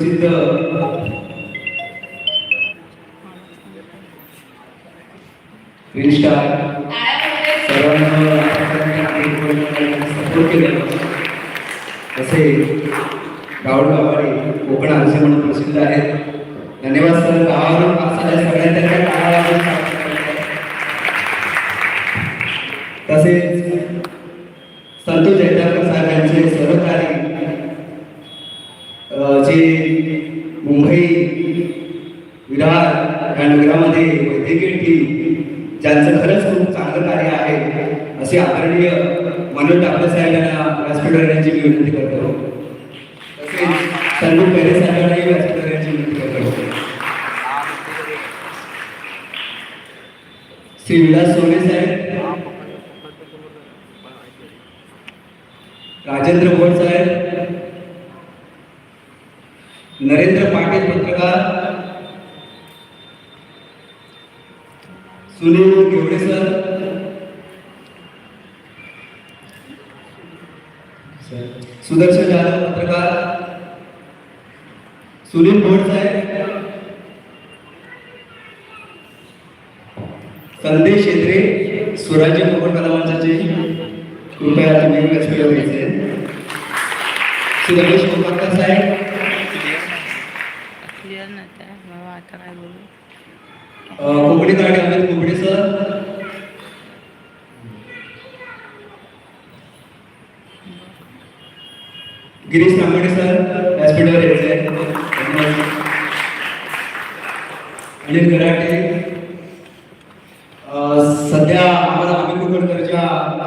प्रसिद्ध सर्वांना सपोर्ट केलं. असे कोकण आरसे म्हणून प्रसिद्ध आहेत. धन्यवाद सर. गावावरून सगळ्यांच्या तसेच संतोष जयदाकर साहेब यांचे सहकारी जे मुंबई विरार या नगरामध्ये वैद्यकीय टीम ज्यांचं खरंच खूप चांगलं कार्य आहे असे आदरणीय मनोज डाकरे साहेब यांना व्यासपीठावर यांची मी विनंती करतो. तसेच संदीप पेरे साहेबांनाही व्यासपीठावर यांची विनंती करतो. श्री विलास सोने साहेब राजेंद्र भोट साहेब नरेंद्र पाटील पत्रकार सुनील घेवडे सर. सुदर्शन जाधव पत्रकार सुनील भोट साहेब. संदेश शेत्रे स्वराज्य मोहन कला मंचाचे कृपया तुम्ही व्यासपीठावर घ्यायचे श्री रमेश साहेब. क्लिअर नव्हतं बाबा आता काय बोलू? कोकणी कराडे अमित कोकणे सर. गिरीश तांबडे सर व्यासपीठावर यायचे अनिल कराटे सध्या आम्हाला अमित कुकडकरच्या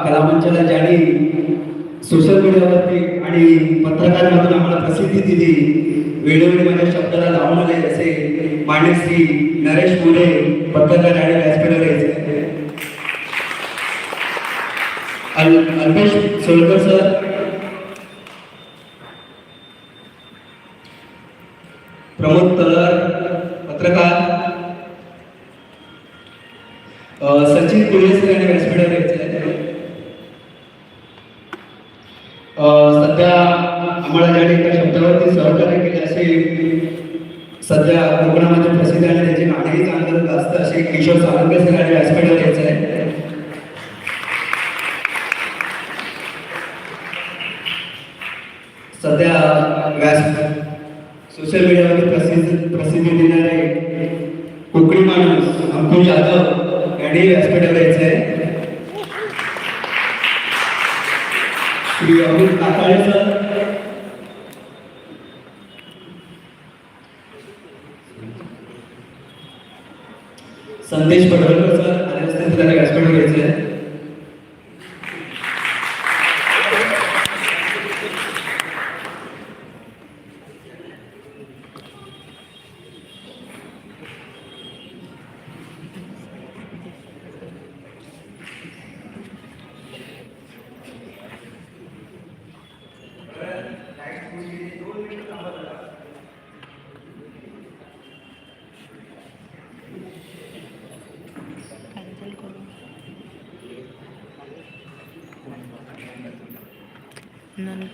कलामंचाला ज्यांनी सोशल मीडियावरती आणि पत्रकारांमधून आम्हाला प्रसिद्धी दिली वेळोवेळी माझ्या शब्दाला लावून जसे असे नरेश मोरे पत्रकार आणि व्यासपीठावर यायचे. अल्पेश सोलकर सर. प्रमोद तलर पत्रकार. अ, सचिन कुलेसर आणि व्यासपीठावर यायचे. सध्या आम्हाला ज्या एका शब्दावरती सहकार्य केले असे सध्या कोकणामध्ये प्रसिद्ध आणि त्याची नाणेही चांगलं जास्त असे किशोर सावंगे सर आणि व्यासपीठावर यायचं आहे. सध्या व्यास सोशल मीडियामध्ये प्रसिद्ध प्रसिद्धी देणारे कोकणी माणूस अंकुश जाधव यांनी व्यासपीठावर यायचं आहे श्री अमित काकाळे सर संदेश पडवळकर सर आणि असतील त्यांनी व्यासपीठावर यायचं आहे నన్ను